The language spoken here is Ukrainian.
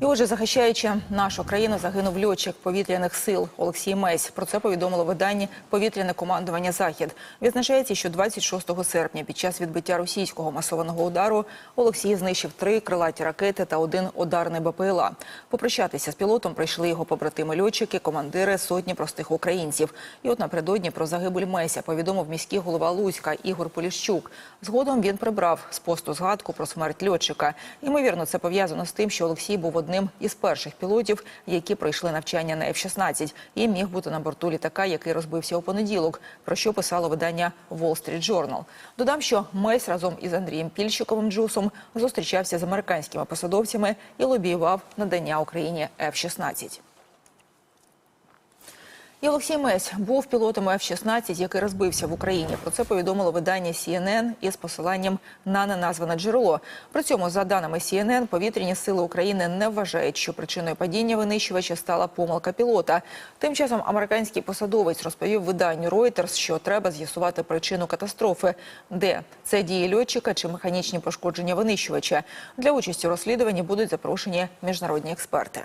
І отже, захищаючи нашу країну, загинув льотчик повітряних сил Олексій Месь. Про це повідомило видання повітряне командування Захід. Відзначається, що 26 серпня під час відбиття російського масованого удару Олексій знищив три крилаті ракети та один ударний БПЛА. Попрощатися з пілотом прийшли його побратими льотчики, командири сотні простих українців. І от напередодні про загибель Меся повідомив міський голова Луцька Ігор Поліщук. Згодом він прибрав з посту згадку про смерть льотчика. Ймовірно, це пов'язано з тим, що Олексій був одним із перших пілотів, які пройшли навчання на F-16 і міг бути на борту літака, який розбився у понеділок, про що писало видання Wall Street Journal. Додам, що Месь разом із Андрієм Пільщиковим Джусом зустрічався з американськими посадовцями і лобіював надання Україні F-16. І Олексій Месь був пілотом F-16, який розбився в Україні. Про це повідомило видання CNN із посиланням на неназване джерело. При цьому, за даними CNN, повітряні сили України не вважають, що причиною падіння винищувача стала помилка пілота. Тим часом американський посадовець розповів виданню Reuters, що треба з'ясувати причину катастрофи, де це дії льотчика чи механічні пошкодження винищувача. Для участі у розслідуванні будуть запрошені міжнародні експерти.